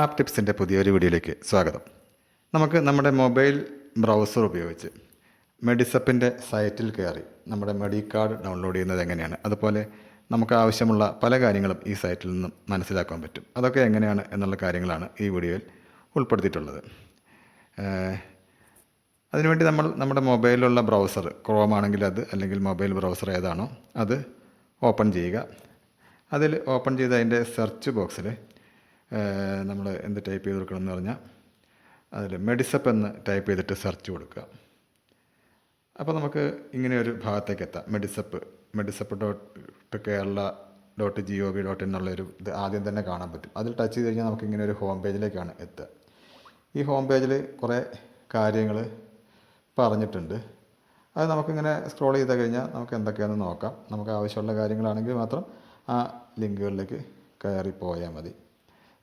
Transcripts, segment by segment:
App ടിപ്സിന്റെ പുതിയൊരു വീഡിയോയിലേക്ക് സ്വാഗതം. നമുക്ക് നമ്മുടെ മൊബൈൽ ബ്രൗസർ ഉപയോഗിച്ച് മെഡിസപ്പിന്റെ സൈറ്റിൽ കയറി നമ്മുടെ മെഡി കാർഡ് ഡൗൺലോഡ് ചെയ്യുന്നത് എങ്ങനെയാണ്? അതുപോലെ നമുക്ക് ആവശ്യമുള്ള പല കാര്യങ്ങളും ഈ സൈറ്റിൽ നിന്നും മനസ്സിലാക്കാൻ പറ്റും. അതൊക്കെ എങ്ങനെയാണ് എന്നുള്ള കാര്യങ്ങളാണ് ഈ വീഡിയോയിൽ ഉൾപ്പെടുത്തിയിട്ടുള്ളത്. അതിനുവേണ്ടി നമ്മൾ നമ്മുടെ മൊബൈലിലുള്ള ബ്രൗസർ ക്രോം ആണെങ്കിൽ അത് അല്ലെങ്കിൽ മൊബൈൽ ബ്രൗസർ ഏതാണോ അത് ഓപ്പൺ ചെയ്യുക. അതിൽ ഓപ്പൺ ചെയ്ത് അതിന്റെ സെർച്ച് ബോക്സിൽ നമ്മൾ എന്ത് ടൈപ്പ് ചെയ്ത് കൊടുക്കണം എന്ന് പറഞ്ഞാൽ അതിൽ മെഡിസപ്പ് എന്ന് ടൈപ്പ് ചെയ്തിട്ട് സെർച്ച് കൊടുക്കുക. അപ്പോൾ നമുക്ക് ഇങ്ങനെ ഒരു ഭാഗത്തേക്ക് എത്താം. Medisep Medisep dot Kerala dot G O V dot എന്നുള്ളൊരു ഇത് ആദ്യം തന്നെ കാണാൻ പറ്റും. അതിൽ ടച്ച് ചെയ്ത് കഴിഞ്ഞാൽ നമുക്ക് ഇങ്ങനെ ഒരു ഹോം പേജിലേക്കാണ് എത്തുക. ഈ ഹോം പേജിൽ കുറേ കാര്യങ്ങൾ പറഞ്ഞിട്ടുണ്ട്. അത് നമുക്കിങ്ങനെ സ്ക്രോൾ ചെയ്ത് കഴിഞ്ഞാൽ നമുക്ക് എന്തൊക്കെയാണെന്ന് നോക്കാം. നമുക്ക് ആവശ്യമുള്ള കാര്യങ്ങളാണെങ്കിൽ മാത്രം ആ ലിങ്കുകളിലേക്ക് കയറി പോയാൽ മതി.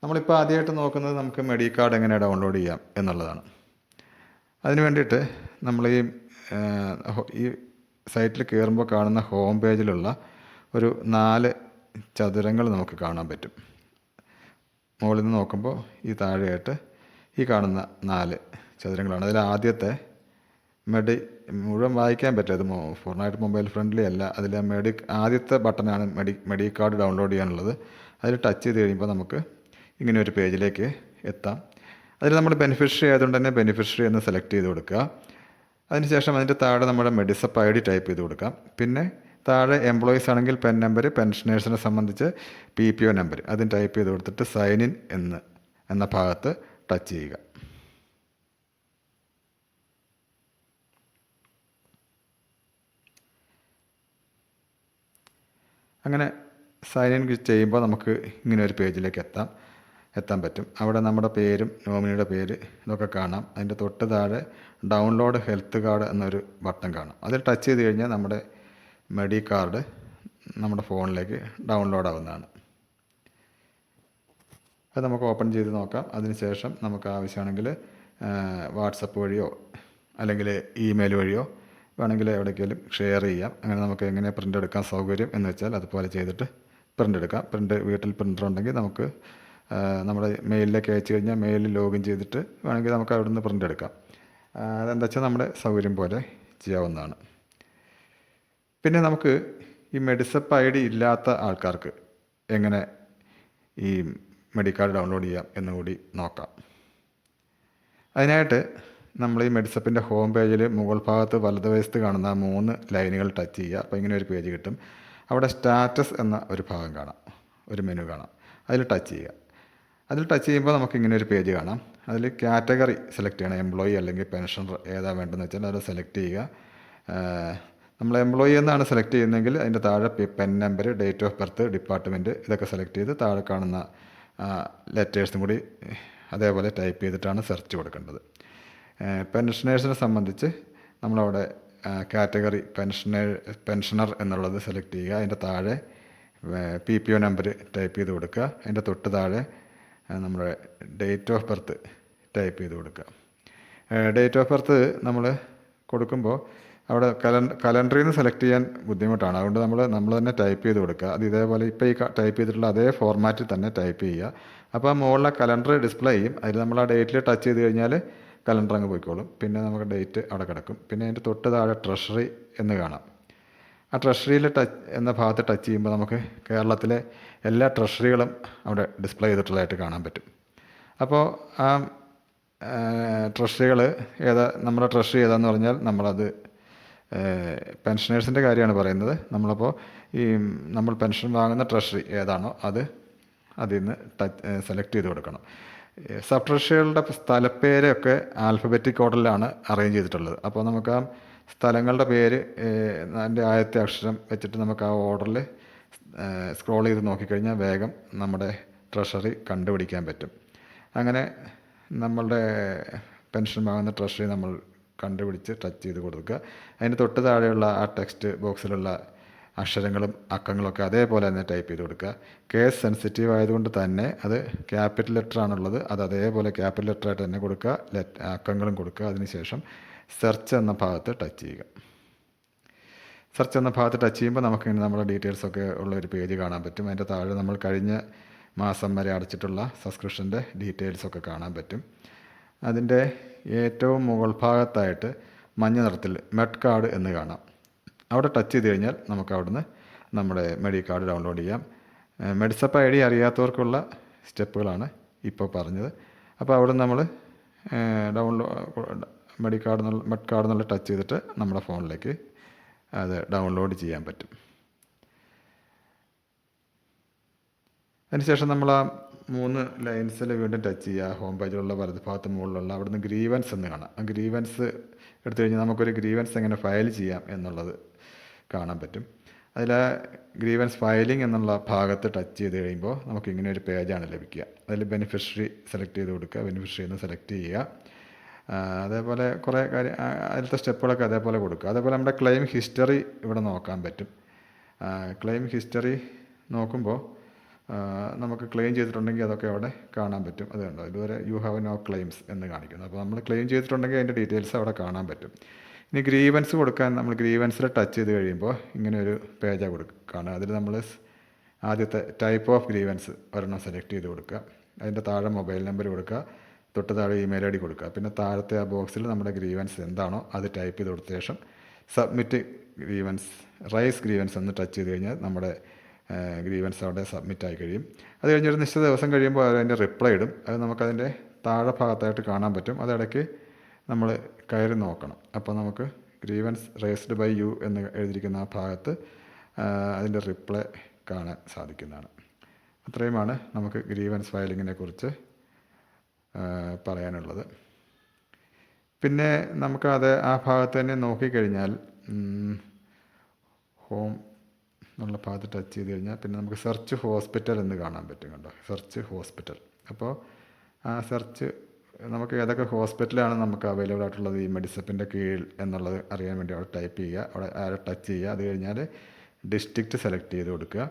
നമ്മളിപ്പോൾ ആദ്യമായിട്ട് നോക്കുന്നത് നമുക്ക് മെഡി കാർഡ് എങ്ങനെ ഡൗൺലോഡ് ചെയ്യാം എന്നുള്ളതാണ്. അതിന് വേണ്ടിയിട്ട് നമ്മൾ ഈ ഈ സൈറ്റിൽ കയറുമ്പോൾ കാണുന്ന ഹോം പേജിലുള്ള ഒരു നാല് ചതുരങ്ങൾ നമുക്ക് കാണാൻ പറ്റും. മുകളിൽ നിന്ന് നോക്കുമ്പോൾ ഈ താഴെയായിട്ട് ഈ കാണുന്ന നാല് ചതുരങ്ങളാണ്. അതിൽ ആദ്യത്തെ മെഡി മുഴുവൻ വായിക്കാൻ പറ്റും അത് പൂർണമായിട്ട് മൊബൈൽ ഫ്രണ്ട്ലി അല്ല. അതിൽ മെഡി ആദ്യത്തെ ബട്ടണാണ് മെഡി മെഡി കാർഡ് ഡൗൺലോഡ് ചെയ്യാനുള്ളത്. അതിൽ ടച്ച് ചെയ്ത് കഴിയുമ്പോൾ നമുക്ക് ഇങ്ങനെ ഒരു പേജിലേക്ക് എത്താം. അതിൽ നമ്മൾ ബെനിഫിഷ്യറി ആയതുകൊണ്ട് തന്നെ ബെനിഫിഷ്യറി എന്ന് സെലക്ട് ചെയ്ത് കൊടുക്കുക. അതിനുശേഷം അതിന്റെ താഴെ നമ്മുടെ മെഡിസപ്പ് ഐ ഡി ടൈപ്പ് ചെയ്ത് കൊടുക്കാം. പിന്നെ താഴെ എംപ്ലോയീസ് ആണെങ്കിൽ പെൻ നമ്പർ പെൻഷനേഴ്സിനെ സംബന്ധിച്ച് പി പി ഒ നമ്പർ അതും ടൈപ്പ് ചെയ്ത് കൊടുത്തിട്ട് സൈൻ ഇൻ എന്ന് എന്ന ഭാഗത്ത് ടച്ച് ചെയ്യുക. അങ്ങനെ സൈൻ ഇൻ ചെയ്യുമ്പോൾ നമുക്ക് ഇങ്ങനെ ഒരു പേജിലേക്ക് എത്താം. എത്താൻ പറ്റും. അവിടെ നമ്മുടെ പേരും നോമിനിയുടെ പേര് ഇതൊക്കെ കാണാം. അതിന്റെ തൊട്ട് താഴെ ഡൗൺലോഡ് ഹെൽത്ത് കാർഡ് എന്നൊരു ബട്ടൺ കാണാം. അതിൽ ടച്ച് ചെയ്ത് കഴിഞ്ഞാൽ നമ്മുടെ മെഡി കാർഡ് നമ്മുടെ ഫോണിലേക്ക് ഡൗൺലോഡ് ആവുന്നതാണ്. അത് നമുക്ക് ഓപ്പൺ ചെയ്ത് നോക്കാം. അതിനുശേഷം നമുക്ക് ആവശ്യമാണെങ്കിൽ വാട്സപ്പ് വഴിയോ അല്ലെങ്കിൽ ഇമെയിൽ വഴിയോ വേണമെങ്കിൽ എവിടേക്കെങ്കിലും ഷെയർ ചെയ്യാം. അങ്ങനെ നമുക്ക് എങ്ങനെ പ്രിന്റ് എടുക്കാൻ സൗകര്യം എന്ന് വെച്ചാൽ അതുപോലെ ചെയ്തിട്ട് പ്രിന്റ് എടുക്കാം. പ്രിന്റ് വീട്ടിൽ പ്രിന്റർ ഉണ്ടെങ്കിൽ നമുക്ക് നമ്മുടെ മെയിലിലേക്ക് അയച്ചു കഴിഞ്ഞാൽ മെയിലിൽ ലോഗിൻ ചെയ്തിട്ട് വേണമെങ്കിൽ നമുക്ക് അവിടെ നിന്ന് പ്രിന്റ് എടുക്കാം. അതെന്താ വെച്ചാൽ നമ്മുടെ സൗകര്യം പോലെ ചെയ്യാവുന്നതാണ്. പിന്നെ നമുക്ക് ഈ മെഡിസപ്പ് ഐ ഡി ഇല്ലാത്ത ആൾക്കാർക്ക് എങ്ങനെ ഈ മെഡിക്കാർഡ് ഡൗൺലോഡ് ചെയ്യാം എന്നുകൂടി നോക്കാം. അതിനായിട്ട് നമ്മൾ ഈ മെഡിസപ്പിന്റെ ഹോം പേജിൽ മുകൾ ഭാഗത്ത് വലതുവശത്ത് കാണുന്ന മൂന്ന് ലൈനുകൾ ടച്ച് ചെയ്യുക. അപ്പോൾ ഇങ്ങനെ ഒരു പേജ് കിട്ടും. അവിടെ സ്റ്റാറ്റസ് എന്ന ഒരു ഭാഗം കാണാം. ഒരു മെനു കാണാം. അതിൽ ടച്ച് ചെയ്യുക. അതിൽ ടച്ച് ചെയ്യുമ്പോൾ നമുക്ക് ഇങ്ങനെ ഒരു പേജ് കാണാം. അതിൽ കാറ്റഗറി സെലക്ട് ചെയ്യണം. എംപ്ലോയി അല്ലെങ്കിൽ പെൻഷനർ ഏതാ വേണ്ടതെന്ന് വെച്ചാൽ അത് സെലക്ട് ചെയ്യുക. നമ്മൾ എംപ്ലോയി എന്നാണ് സെലക്ട് ചെയ്യുന്നതെങ്കിൽ അതിന്റെ താഴെ PEN number date of birth department ഇതൊക്കെ സെലക്ട് ചെയ്ത് താഴെ കാണുന്ന ലെറ്റേഴ്സും കൂടി അതേപോലെ ടൈപ്പ് ചെയ്തിട്ടാണ് സെർച്ച് കൊടുക്കേണ്ടത്. പെൻഷനേഴ്സിനെ സംബന്ധിച്ച് നമ്മളവിടെ കാറ്റഗറി പെൻഷനേ പെൻഷനർ എന്നുള്ളത് സെലക്ട് ചെയ്യുക. അതിന്റെ താഴെ P P O number type ചെയ്ത് കൊടുക്കുക. അതിന്റെ തൊട്ട് താഴെ നമ്മുടെ ഡേറ്റ് ഓഫ് ബർത്ത് ടൈപ്പ് ചെയ്ത് കൊടുക്കുക ഡേറ്റ് ഓഫ് ബർത്ത് നമ്മൾ കൊടുക്കുമ്പോൾ അവിടെ കലണ്ട കലണ്ടറിൽ നിന്ന് സെലക്ട് ചെയ്യാൻ ബുദ്ധിമുട്ടാണ്. അതുകൊണ്ട് നമ്മൾ നമ്മൾ തന്നെ ടൈപ്പ് ചെയ്ത് കൊടുക്കുക. അത് ഇതേപോലെ ഇപ്പോൾ ഈ ടൈപ്പ് ചെയ്തിട്ടുള്ള അതേ ഫോർമാറ്റിൽ തന്നെ ടൈപ്പ് ചെയ്യുക. അപ്പോൾ ആ മുകളിലെ കലണ്ടർ ഡിസ്പ്ലേ ചെയ്യും. അതിൽ നമ്മൾ ആ ഡേറ്റിൽ ടച്ച് ചെയ്ത് കഴിഞ്ഞാൽ കലണ്ടർ അങ്ങ് പോയിക്കോളും. പിന്നെ നമുക്ക് ഡേറ്റ് അവിടെ കിടക്കും. പിന്നെ അതിന്റെ തൊട്ട് താഴെ ട്രഷറി എന്ന് കാണാം. ആ ട്രഷറിയിൽ ടച്ച് എന്ന ഭാഗത്ത് ടച്ച് ചെയ്യുമ്പോൾ നമുക്ക് കേരളത്തിലെ എല്ലാ ട്രഷറികളും അവിടെ ഡിസ്പ്ലേ ചെയ്തിട്ടുള്ളതായിട്ട് കാണാൻ പറ്റും. അപ്പോൾ ആ ട്രഷറികൾ ഏതാ നമ്മുടെ ട്രഷറി ഏതാന്ന് പറഞ്ഞാൽ നമ്മളത് പെൻഷനേഴ്സിന്റെ കാര്യമാണ് പറയുന്നത്. നമ്മളപ്പോൾ ഈ നമ്മൾ പെൻഷൻ വാങ്ങുന്ന ട്രഷറി ഏതാണോ അത് അതിൽ നിന്ന് ടച്ച് സെലക്ട് ചെയ്ത് കൊടുക്കണം. സബ് ട്രഷറികളുടെ സ്ഥലപ്പേരൊക്കെ ആൽഫബറ്റിക് ഓർഡറിലാണ് അറേഞ്ച് ചെയ്തിട്ടുള്ളത്. അപ്പോൾ നമുക്ക് ആ സ്ഥലങ്ങളുടെ പേര് അതിന്റെ ആദ്യത്തെ അക്ഷരം വെച്ചിട്ട് നമുക്ക് ആ ഓർഡറിൽ സ്ക്രോൾ ചെയ്ത് നോക്കിക്കഴിഞ്ഞാൽ വേഗം നമ്മുടെ ട്രഷറി കണ്ടുപിടിക്കാൻ പറ്റും. അങ്ങനെ നമ്മളുടെ പെൻഷൻ വാങ്ങുന്ന ട്രഷറി നമ്മൾ കണ്ടുപിടിച്ച് ടച്ച് ചെയ്ത് കൊടുക്കുക. അതിന് തൊട്ട് താഴെയുള്ള ആ ടെക്സ്റ്റ് ബോക്സിലുള്ള അക്ഷരങ്ങളും അക്കങ്ങളൊക്കെ അതേപോലെ തന്നെ ടൈപ്പ് ചെയ്ത് കൊടുക്കുക. കേസ് സെൻസിറ്റീവ് ആയതുകൊണ്ട് തന്നെ അത് ക്യാപിറ്റൽ ലെറ്റർ ആണുള്ളത് അത് അതേപോലെ ക്യാപിറ്റൽ ലെറ്റർ ആയിട്ട് തന്നെ കൊടുക്കുക. അക്കങ്ങളും കൊടുക്കുക. അതിനുശേഷം സെർച്ച് എന്ന ഭാഗത്ത് ടച്ച് ചെയ്യുക. സെർച്ച് എന്ന ഭാഗത്ത് ടച്ച് ചെയ്യുമ്പോൾ നമുക്ക് ഇങ്ങനെ നമ്മുടെ ഡീറ്റെയിൽസ് ഒക്കെ ഉള്ള ഒരു പേജ് കാണാൻ പറ്റും. അതിന്റെ താഴെ നമ്മൾ കഴിഞ്ഞ മാസം വരെ അടച്ചിട്ടുള്ള സബ്സ്ക്രിപ്ഷന്റെ ഡീറ്റെയിൽസൊക്കെ കാണാൻ പറ്റും. അതിന്റെ ഏറ്റവും മുകൾ ഭാഗത്തായിട്ട് മഞ്ഞ നിറത്തിൽ മെഡ് കാർഡ് എന്ന് കാണാം. അവിടെ ടച്ച് ചെയ്ത് കഴിഞ്ഞാൽ നമുക്ക് അവിടുന്ന് നമ്മുടെ മെഡി കാർഡ് ഡൗൺലോഡ് ചെയ്യാം മെഡിസപ്പ് ഐ ഡി അറിയാത്തവർക്കുള്ള സ്റ്റെപ്പുകളാണ് ഇപ്പോൾ പറഞ്ഞത്. അപ്പോൾ അവിടെ നമ്മൾ ഡൗൺലോഡ് മെഡി കാർഡ് എന്നുള്ള മെഡ് കാർഡ് എന്നുള്ള ടച്ച് ചെയ്തിട്ട് നമ്മുടെ ഫോണിലേക്ക് അത് ഡൗൺലോഡ് ചെയ്യാൻ പറ്റും. അതിനുശേഷം നമ്മൾ ആ മൂന്ന് ലൈൻസിൽ വീണ്ടും ടച്ച് ചെയ്യുക. ഹോം പേജിലുള്ള വലത് ഭാഗത്ത് മുകളിലുള്ള അവിടുന്ന് ഗ്രീവൻസ് എന്ന് കാണാം. ആ ഗ്രീവൻസ് എടുത്തു കഴിഞ്ഞാൽ നമുക്കൊരു ഗ്രീവൻസ് എങ്ങനെ ഫയൽ ചെയ്യാം എന്നുള്ളത് കാണാൻ പറ്റും. അതിൽ ഗ്രീവൻസ് ഫയലിംഗ് എന്നുള്ള ഭാഗത്ത് ടച്ച് ചെയ്ത് കഴിയുമ്പോൾ നമുക്ക് ഇങ്ങനെ ഒരു പേജാണ് ലഭിക്കുക. അതിൽ ബെനിഫിഷ്യറി സെലക്ട് ചെയ്ത് കൊടുക്കുക. ബെനിഫിഷ്യറി എന്ന് സെലക്ട് ചെയ്യുക. അതേപോലെ കുറേ കാര്യം അതിലത്തെ സ്റ്റെപ്പുകളൊക്കെ അതേപോലെ കൊടുക്കുക. അതേപോലെ നമ്മുടെ ക്ലെയിം ഹിസ്റ്ററി ഇവിടെ നോക്കാൻ പറ്റും. ക്ലെയിം ഹിസ്റ്ററി നോക്കുമ്പോൾ നമുക്ക് ക്ലെയിം ചെയ്തിട്ടുണ്ടെങ്കിൽ അതൊക്കെ അവിടെ കാണാൻ പറ്റും. അത് ഇതുവരെ യു ഹാവ് നോ ക്ലെയിംസ് എന്ന് കാണിക്കുന്നു. അപ്പോൾ നമ്മൾ ക്ലെയിം ചെയ്തിട്ടുണ്ടെങ്കിൽ അതിന്റെ ഡീറ്റെയിൽസ് അവിടെ കാണാൻ പറ്റും. ഇനി ഗ്രീവൻസ് കൊടുക്കാൻ നമ്മൾ ഗ്രീവൻസിൽ ടച്ച് ചെയ്ത് കഴിയുമ്പോൾ ഇങ്ങനെ ഒരു പേജാണ് കൊടുക്കുകയാണ്. അതിൽ നമ്മൾ ആദ്യത്തെ ടൈപ്പ് ഓഫ് ഗ്രീവൻസ് ഒരെണ്ണം സെലക്ട് ചെയ്ത് കൊടുക്കുക. അതിന്റെ താഴെ മൊബൈൽ നമ്പർ കൊടുക്കുക. തൊട്ട് താഴെ ഇമെയിൽ ഐ ഡി കൊടുക്കുക. പിന്നെ താഴത്തെ ആ ബോക്സിൽ നമ്മുടെ ഗ്രീവൻസ് എന്താണോ അത് ടൈപ്പ് ചെയ്ത് കൊടുത്ത ശേഷം സബ്മിറ്റ് ഗ്രീവൻസ് റൈസ് ഗ്രീവൻസ് എന്ന് ടച്ച് ചെയ്ത് കഴിഞ്ഞാൽ നമ്മുടെ ഗ്രീവൻസ് അവിടെ സബ്മിറ്റ് ആയി കഴിയും. അത് കഴിഞ്ഞൊരു നിശ്ചിത ദിവസം കഴിയുമ്പോൾ അതിന്റെ റിപ്ലൈ ഇടും. അത് നമുക്കതിന്റെ താഴെ ഭാഗത്തായിട്ട് കാണാൻ പറ്റും. അതിടയ്ക്ക് നമ്മൾ കയറി നോക്കണം. അപ്പോൾ നമുക്ക് ഗ്രീവൻസ് റേസ്ഡ് ബൈ യു എന്ന് എഴുതിയിരിക്കുന്ന ആ ഭാഗത്ത് അതിന്റെ റിപ്ലൈ കാണാൻ സാധിക്കുന്നതാണ്. അത്രയുമാണ് നമുക്ക് ഗ്രീവൻസ് ഫയലിങ്ങിനെ കുറിച്ച് പറയാനുള്ളത്. പിന്നെ നമുക്കത് ആ ഭാഗത്ത് തന്നെ നോക്കിക്കഴിഞ്ഞാൽ ഹോം എന്നുള്ള ഭാഗത്ത് ടച്ച് ചെയ്ത് കഴിഞ്ഞാൽ പിന്നെ നമുക്ക് സെർച്ച് ഹോസ്പിറ്റൽ എന്ന് കാണാൻ പറ്റും കണ്ടോ? Search hospital. അപ്പോൾ ആ സെർച്ച് നമുക്ക് ഏതൊക്കെ ഹോസ്പിറ്റലാണ് നമുക്ക് അവൈലബിൾ ആയിട്ടുള്ളത്? ഈ മെഡിസപ്പിന്റെ കീഴിൽ എന്നുള്ളത് അറിയാൻ വേണ്ടി അവിടെ ടൈപ്പ് ചെയ്യുക അവിടെ ആരെ ടച്ച് ചെയ്യുക. അത് കഴിഞ്ഞാൽ ഡിസ്ട്രിക്റ്റ് സെലക്ട് ചെയ്ത് കൊടുക്കുക.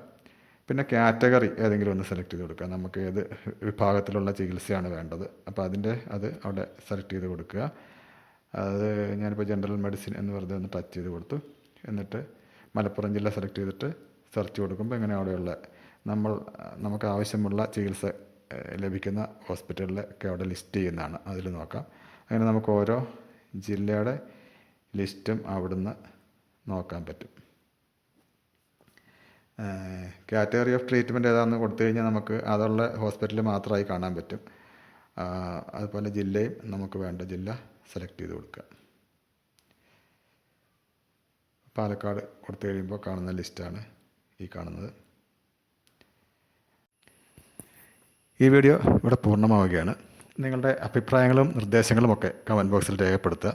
പിന്നെ കാറ്റഗറി ഏതെങ്കിലും ഒന്ന് സെലക്ട് ചെയ്ത് കൊടുക്കുക. നമുക്ക് ഏത് വിഭാഗത്തിലുള്ള ചികിത്സയാണ് വേണ്ടത്. അപ്പോൾ അതിന്റെ അത് അവിടെ സെലക്ട് ചെയ്ത് കൊടുക്കുക. അത് ഞാനിപ്പോൾ ജനറൽ മെഡിസിൻ എന്ന് വെറുതെ ഒന്ന് ടച്ച് ചെയ്ത് കൊടുത്തു. എന്നിട്ട് മലപ്പുറം ജില്ല സെലക്ട് ചെയ്തിട്ട് സെർച്ച് കൊടുക്കുമ്പോൾ ഇങ്ങനെ അവിടെയുള്ള നമ്മൾ നമുക്ക് ആവശ്യമുള്ള ചികിത്സ ലഭിക്കുന്ന ഹോസ്പിറ്റലിലൊക്കെ അവിടെ ലിസ്റ്റ് ചെയ്യുന്നതാണ്. അതിൽ നോക്കാം. അങ്ങനെ നമുക്ക് ഓരോ ജില്ലയുടെ ലിസ്റ്റും അവിടുന്ന് നോക്കാൻ പറ്റും. കാറ്റഗറി ഓഫ് ട്രീറ്റ്മെന്റ് ഏതാണെന്ന് കൊടുത്തു കഴിഞ്ഞാൽ നമുക്ക് അതുള്ള ഹോസ്പിറ്റലിൽ മാത്രമായി കാണാൻ പറ്റും. അതുപോലെ ജില്ലയും നമുക്ക് വേണ്ട ജില്ല സെലക്ട് ചെയ്ത് കൊടുക്കുക പാലക്കാട് കൊടുത്തു കഴിയുമ്പോൾ കാണുന്ന ലിസ്റ്റാണ് ഈ കാണുന്നത്. ഈ വീഡിയോ ഇവിടെ പൂർണമാവുകയാണ്. നിങ്ങളുടെ അഭിപ്രായങ്ങളും നിർദ്ദേശങ്ങളും ഒക്കെ കമന്റ് ബോക്സിൽ രേഖപ്പെടുത്തുക.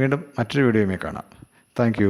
വീണ്ടും മറ്റൊരു വീഡിയോയുമായി കാണാം. താങ്ക്